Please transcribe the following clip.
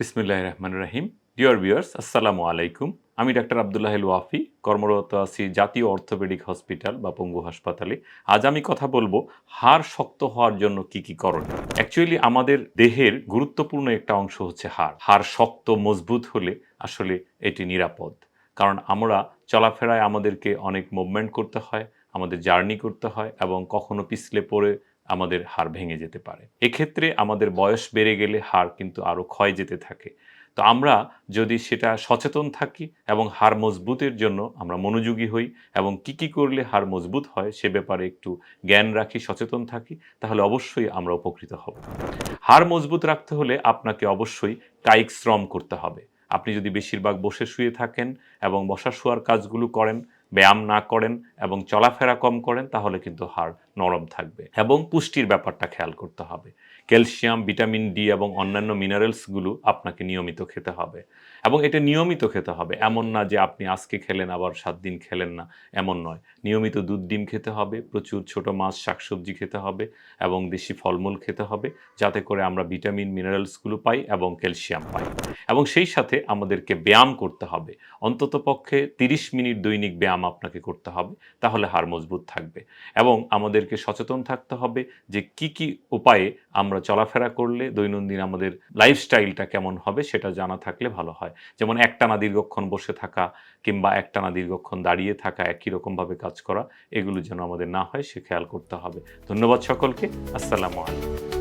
বিসমিল্লাহ রহমান রাহিম dear viewers আসসালামু আলাইকুম। আমি ডাক্তার আবদুল্লাহ ওয়াফি, কর্মরত আছি জাতীয় অর্থোপেডিক হসপিটাল বা পঙ্গু হাসপাতালে। আজ আমি কথা বলব, হাড় শক্ত হওয়ার জন্য কি কি করণীয়? অ্যাকচুয়ালি আমাদের দেহের গুরুত্বপূর্ণ একটা অংশ হচ্ছে হাড়। হাড় শক্ত, মজবুত হলে আসলে এটি নিরাপদ। কারণ আমরা চলাফেরায় আমাদেরকে অনেক মুভমেন্ট করতে হয়, আমাদের জার্নি করতে হয় এবং কখনো পিছলে পড়ে আমাদের হাড় ভেঙে যেতে পারে। এক্ষেত্রে আমাদের বয়স বেড়ে গেলে হাড় কিন্তু আরও ক্ষয় যেতে থাকে। তো আমরা যদি সেটা সচেতন থাকি এবং হাড় মজবুতের জন্য আমরা মনোযোগী হই এবং কি কি করলে হাড় মজবুত হয় সে ব্যাপারে একটু জ্ঞান রাখি, সচেতন থাকি, তাহলে অবশ্যই আমরা উপকৃত হব। হাড় মজবুত রাখতে হলে আপনাকে অবশ্যই কায়িক শ্রম করতে হবে। আপনি যদি বেশিরভাগ বসে শুয়ে থাকেন এবং বসা শোয়ার কাজগুলো করেন ব্যায়াম না করেন এবং চলাফেরা কম করেন, তাহলে কিন্তু হাড় নরম থাকবে এবং পুষ্টির ব্যাপারটা খেয়াল করতে হবে। ক্যালসিয়াম, ভিটামিন ডি এবং অন্যান্য মিনারেলসগুলো আপনাকে নিয়মিত খেতে হবে এবং এটা নিয়মিত খেতে হবে। এমন না যে আপনি আজকে খেলেন, আবার সাত দিন খেলেন না, এমন নয়। নিয়মিত দুধ, ডিম খেতে হবে, প্রচুর ছোট মাছ, শাকসবজি খেতে হবে এবং দেশি ফলমূল খেতে হবে, যাতে করে আমরা ভিটামিন মিনারেলসগুলো পাই এবং ক্যালসিয়াম পাই। এবং সেই সাথে আমাদেরকে ব্যায়াম করতে হবে। অন্তত পক্ষে তিরিশ মিনিট দৈনিক ব্যায়াম আপনাকে করতে হবে, তাহলে হাড় মজবুত থাকবে। এবং আমাদেরকে সচেতন থাকতে হবে যে কি কি উপায়ে আমরা চলাফেরা করলে দৈনন্দিন আমাদের লাইফস্টাইলটা কেমন হবে সেটা জানা থাকলে ভালো হয়। যেমন একটানা দীর্ঘক্ষণ বসে থাকা কিংবা একটানা দীর্ঘক্ষণ দাঁড়িয়ে থাকা, একই রকমভাবে কাজ করা, এগুলো যেন আমাদের না হয়, সে খেয়াল করতে হবে। ধন্যবাদ সকলকে। আসসালামু আলাইকুম।